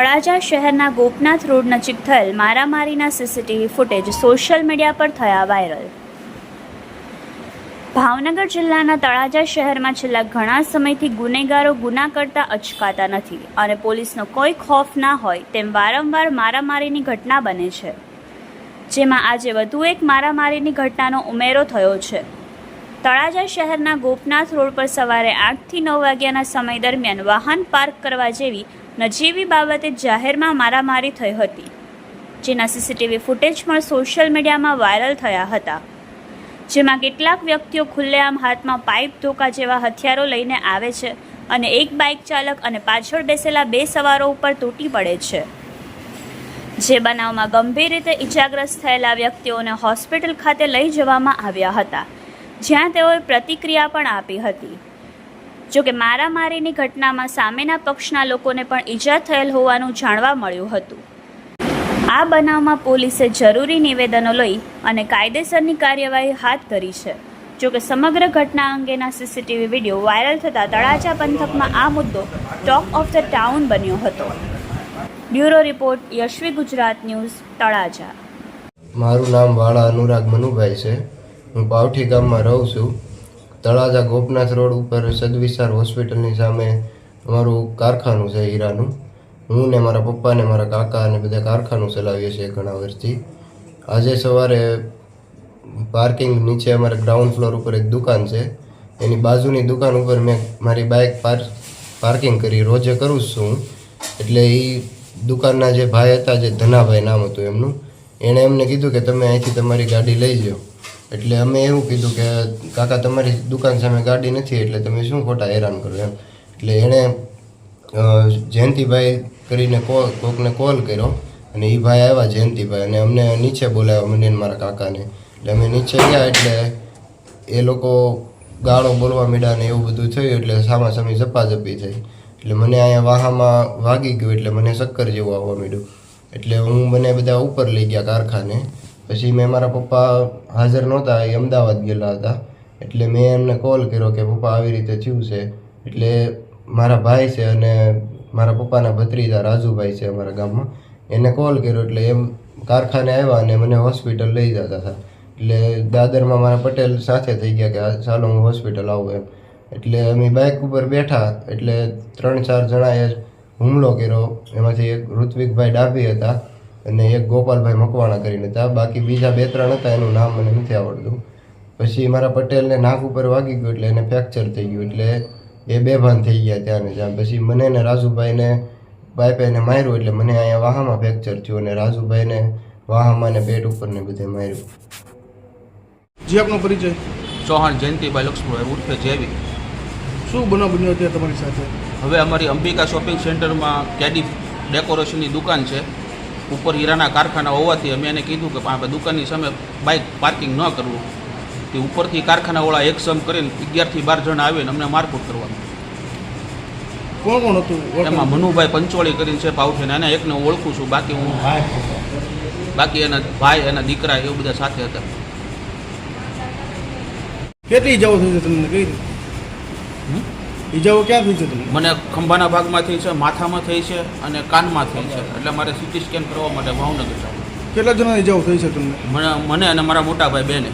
તળાજા શહેરના ગોપનાથ રોડ નજીક થયેલ મારામારીના સીસીટીવી ફૂટેજ સોશિયલ મીડિયા પર થયા વાયરલ. ભાવનગર જિલ્લાના તળાજા શહેરમાં છેલ્લા ઘણા સમયથી ગુનેગારો ગુના કરતા અચકાતા નથી અને પોલીસનો કોઈ ખોફ ના હોય તેમ વારંવાર મારામારીની ઘટના બને છે. જેમાં આજે વધુ એક મારામારીની ઘટનાનો ઉમેરો થયો છે. તળાજા શહેરના ગોપનાથ રોડ પર સવારે આઠથી નવ વાગ્યાના સમય દરમિયાન વાહન પાર્ક કરવા જેવી નજીવી બાબતે જાહેરમાં મારામારી થઈ હતી, જેના સીસીટીવી ફૂટેજ પણ સોશિયલ મીડિયામાં વાયરલ થયા હતા, જેમાં કેટલાક વ્યક્તિઓ ખુલ્લેઆમ હાથમાં પાઇપ ધોકા જેવા હથિયારો લઈને આવે છે અને એક બાઇક ચાલક અને પાછળ બેસેલા બે સવારો ઉપર તૂટી પડે છે. જે બનાવમાં ગંભીર રીતે ઇજાગ્રસ્ત થયેલા વ્યક્તિઓને હોસ્પિટલ ખાતે લઈ જવામાં આવ્યા હતા, જ્યાં તેઓએ પ્રતિક્રિયા પણ આપી હતી. જોકે મારામારીની ઘટનામાં સામેના પક્ષના લોકોને પણ ઈજા થયેલ હોવાનું જાણવા મળ્યું હતું. આ બનાવમાં પોલીસે જરૂરી નિવેદનો લઈ અને કાયદેસરની કાર્યવાહી હાથ ધરી છે. જોકે સમગ્ર ઘટના અંગેના સીસીટીવી વીડિયો વાયરલ થતાં તળાજા પંથકમાં આ મુદ્દો ટોક ઓફ ધ ટાઉન બન્યો હતો. Bureau report, Yashvi Gujarat news, Talaja. મારું નામ વાળા અનુરાગ મનુભાઈ છે. હું પાવઠી ગામમાં રહું છું. તળાજા ગોપનાથ રોડ ઉપર સદવિસાર હોસ્પિટલની સામે અમારું કારખાનું છે હીરાનું. હું ને મારા પપ્પા ને મારા કાકા અને બધા કારખાનું ચલાવીએ છીએ ઘણા વર્ષથી. આજે સવારે પાર્કિંગ નીચે અમારે ગ્રાઉન્ડ ફ્લોર ઉપર એક દુકાન છે. એની બાજુની દુકાન ઉપર મેં મારી બાઇક પાર્કિંગ કરી રોજે કરું છું. એટલે એ દુકાનના જે ભાઈ હતા, જે ધનાભાઈ નામ હતું એમનું એણે એમને કીધું કે તમે અહીંથી તમારી ગાડી લઈ જાઓ એટલે અમે એવું કીધું કે, કાકા, તમારી દુકાન સામે ગાડી નથી, એટલે તમે શું ખોટા હેરાન કરો એમ? એટલે એણે જયંતિભાઈ કરીને કોલ, કોકને કોલ કર્યો અને એ ભાઈ આવ્યા જયંતિભાઈ અને અમને નીચે બોલાવ્યા મને મારા કાકાને. એટલે અમે નીચે ગયા એટલે એ લોકો ગાળો બોલવા માંડ્યા ને એવું બધું થયું એટલે સામા સામે ઝપાઝપી થઈ. એટલે મને અહીંયા વાહામાં વાગી ગયું એટલે મને ચક્કર જેવું આવવા મીડ્યું. એટલે હું મને બધા ઉપર લઈ ગયા કારખાને. પછી મેં મારા પપ્પા હાજર નહોતા, એ અમદાવાદ ગયેલા હતા. એટલે મેં એમને કોલ કર્યો કે પપ્પા આવી રીતે થયું છે. એટલે મારા ભાઈ છે અને મારા પપ્પાના ભત્રીજા રાજુભાઈ છે અમારા ગામમાં. એને કોલ કર્યો એટલે એમ કારખાને આવ્યા અને મને હોસ્પિટલ લઈ જતા હતા. એટલે દાદરમાં મારા પટેલ સાથે થઈ ગયા કે ચાલો હું હોસ્પિટલ આવું એમ. એટલે અમે બાઇક ઉપર બેઠા એટલે ત્રણ ચાર જણાએ હુમલો કર્યો. એમાંથી એક ઋત્વિકભાઈ ડાભી હતા. અને એક ગોપાલભાઈ મકવાણા કરીને હતા. બાકી બીજા બે ત્રણ હતા એનું નામ મને નથી આવડતું. પછી મારા પટેલને નાક ઉપર વાગી ગયું એટલે એને ફ્રેક્ચર થઈ ગયું એટલે એ બેભાન થઈ ગયા ત્યાં ને ત્યાં. પછી મને ને રાજુભાઈને પાઇપે માર્યું એટલે મને અહીંયા વાહામાં ફ્રેક્ચર થયું અને રાજુભાઈને વાહામાં ને પેટ ઉપર ને બધે માર્યું. જી આપનો પરિચય? ચૌહાણ જયંતિભાઈ લક્ષ્મણભાઈ ઉર્ફે જેવી શું બનાવ બન્યો અત્યારે તમારી સાથે? હવે અમારી અંબિકા શોપિંગ સેન્ટરમાં કેડી ડેકોરેશનની દુકાન છે. ઉપર હીરાના કારખાના હોવાથી અમે એને કીધું કે આપણે દુકાનની સામે બાઇક પાર્કિંગ ન કરવું. તે ઉપરથી કારખાનાવાળા એક સમ કરીને અગિયારથી બાર જણા આવીને અમને મારકૂટ કરવાનું. કોણ કોણ હતું? એમાં મનુભાઈ પંચોળી કરીને છે પાઉઠીને એને એકને હું ઓળખું છું બાકી હું બાકી એના ભાઈ એના દીકરા એવું બધા સાથે હતા. કેટલી જવું થયું તમને? કઈ? ઈજાઓ ક્યાં થઈ છે તમને? મને ખંભાના ભાગમાં થઈ છે માથામાં થઈ છે અને કાનમાં થઈ છે. એટલે મારે સિટી સ્કેન કરવા માટે ભાવનગર જવું. કેટલા જણા ઈજાઓ થઈ છે તમને? મને મને અને મારા મોટા ભાઈ બેને.